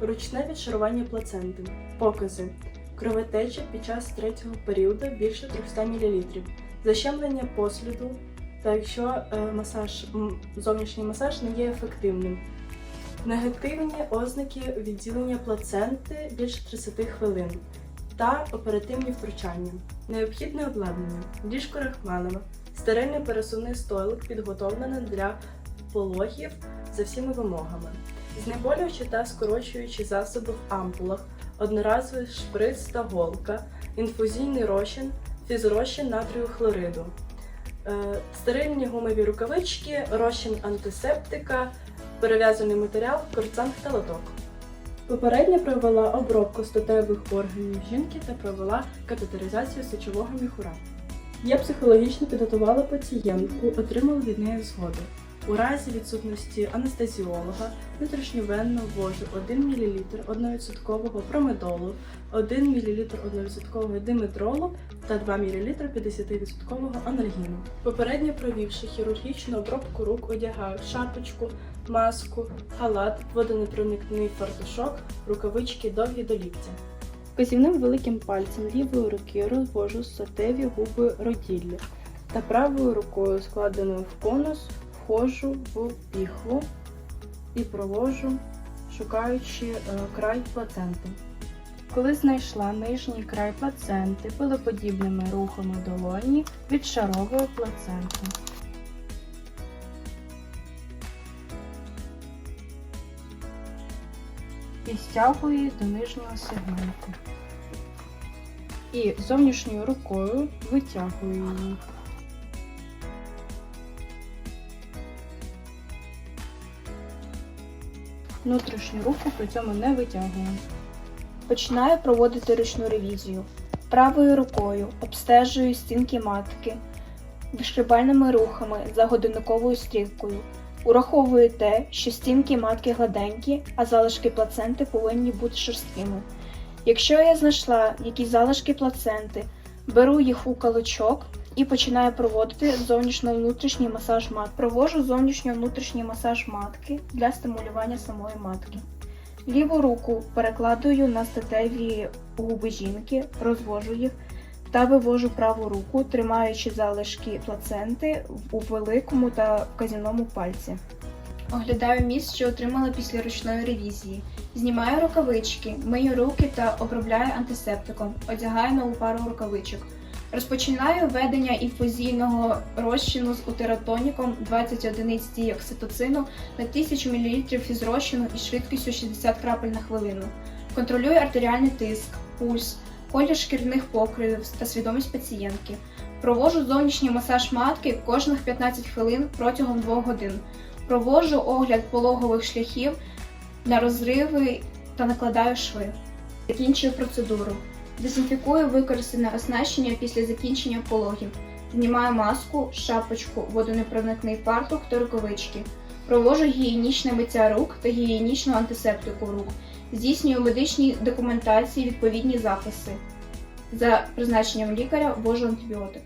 Ручне відшарування плаценти. Покази. Кровотеча під час третього періоду більше 300 мл. Защемлення посліду та якщо е, масаж, зовнішній масаж не є ефективним. Негативні ознаки відділення плаценти більше 30 хвилин та оперативні втручання. Необхідне обладнання. Ліжко Рахманова. Стерильний пересувний стойлик підготовлений для пологів за всіми вимогами. Знеболюючі та скорочуючі засоби в ампулах, одноразовий шприц та голка, інфузійний розчин, фізрозчин натрію хлориду, е, стерильні гумові рукавички, розчин антисептика, перев'язаний матеріал, корцанг та лоток. Попередньо провела обробку статевих органів жінки та провела катетеризацію сечового міхура. Я психологічно підготувала пацієнтку, отримала від неї згоду. У разі відсутності анестезіолога внутрішньовенно ввожу 1 мл 1% промедолу, 1 мл 1% диметролу та 2 мл 50% анальгіну. Попередньо провівши хірургічну обробку рук, одягаю шапочку, маску, халат, водонепроникний фартушок, рукавички довгі до ліктя. Вказівним великим пальцем лівої руки розвожу статеві губи роділля та правою рукою, складеною в конус, входжу в піхву і провожу, шукаючи е, край плаценти. Коли знайшла нижній край плаценти, пилоподібними рухами долоні відшаровую плаценту. І стягую до нижнього сегменту. І зовнішньою рукою витягую її. Внутрішню руку при цьому не витягую. Починаю проводити ручну ревізію. Правою рукою обстежую стінки матки вишибальними рухами за годинниковою стрілкою. Ураховую те, що стінки матки гладенькі, а залишки плаценти повинні бути шорсткими. Якщо я знайшла якісь залишки плаценти, беру їх у калачок і починаю проводити зовнішньо-внутрішній масаж матки. Провожу зовнішньо-внутрішній масаж матки для стимулювання самої матки. Ліву руку перекладую на статеві губи жінки, розвожу їх та вивожу праву руку, тримаючи залишки плаценти у великому та вказівному пальці. Оглядаю місць, що отримала після ручної ревізії. Знімаю рукавички, мию руки та обробляю антисептиком, одягаю нову пару рукавичок. Розпочинаю введення інфузійного розчину з утератоніком 20 одиниць діокситоцину на 1000 мл фізрозчину із швидкістю 60 крапель на хвилину. Контролюю артеріальний тиск, пульс, колір шкірних покривів та свідомість пацієнтки. Провожу зовнішній масаж матки кожних 15 хвилин протягом 2 годин. Проводжу огляд пологових шляхів на розриви та накладаю шви. Закінчую процедуру. Дезінфікую використане оснащення після закінчення пологів. Знімаю маску, шапочку, водонепроникний фартух та рукавички. Провожу гігієнічне миття рук та гігієнічну антисептику рук. Здійснюю медичній документації відповідні записи. За призначенням лікаря ввожу антибіотик.